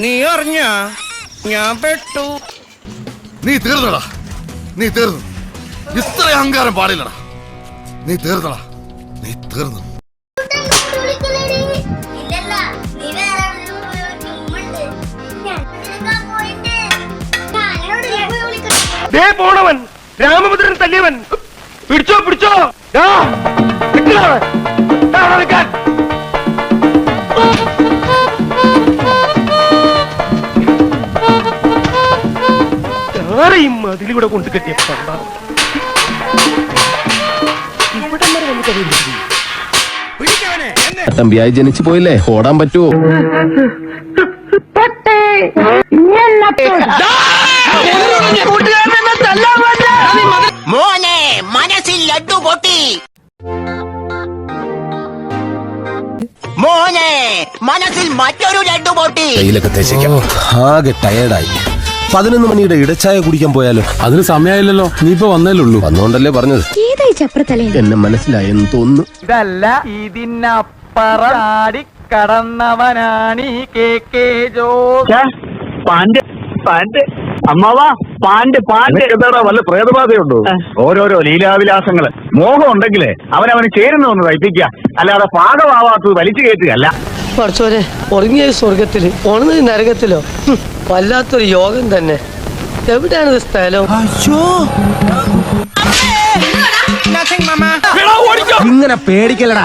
നീ അറിഞ്ഞ? ഞാൻ പെട്ടു. നീ തീർന്നടാ. നീ തീർന്നു. ഇത്ര അഹങ്കാരം പാടില്ലടാ. നീ തീർന്നടാ. നീ തീർന്നു. പോണവൻ. രാമഭദ്രൻ തല്ലിയവൻ. പിടിച്ചോ പിടിച്ചോ. ആരെയും മതിലൂടെ കൊണ്ട് കെട്ടിയ ഇവിടെ വരെ വന്നിട്ട്? തമ്പിയായി ജനിച്ചു പോയില്ലേ? ഓടാൻ പറ്റുമോ മോനെ മനസ്സിൽ ലഡ്ഡു പൊട്ടി. മോനെ മനസ്സിൽ മറ്റൊരു ലഡ്ഡു പൊട്ടി. കയ്യിലൊക്കെ തേച്ചേക്കാം. ആകെ ടയേർഡായി പതിനൊന്ന് മണിയുടെ ഇടച്ചായ കുടിക്കാൻ പോയാലോ? അതിന് സമയമായില്ലല്ലോ നീ ഇപ്പൊ വന്നേലേ ഉള്ളൂ. വന്നോണ്ടല്ലേ പറഞ്ഞത്? ഏതായി ചപ്രത്തലേ? എന്നെ മനസ്സിലായെന്ന് തോന്നുന്നു. ഇതല്ല ഇതിനപ്പറാടി കടന്നവനാണ് കെ കെ അമ്മാവാ പാണ്ട് പാണ്ട് എന്താടാ വല്ല പ്രേതബാധയുണ്ടോ? ഓരോരോ ലീലാവിലാസങ്ങൾ. മോഹം ഉണ്ടെങ്കിലേ അവനവന് ചേരുന്ന ഒന്ന് തയ്പ്പിക്കുക. അല്ലാതെ പാകമാവാത്തത് വലിച്ചു കയറ്റുകയല്ല. പഠിച്ചോനെ ഉറങ്ങിയ സ്വർഗത്തിൽ ഉണർന്നത് നരകത്തിലോ? വല്ലാത്തൊരു യോഗം തന്നെ. എവിടെയാണ് ഇത് സ്ഥലം? ഇങ്ങനെ പേടിക്കലടാ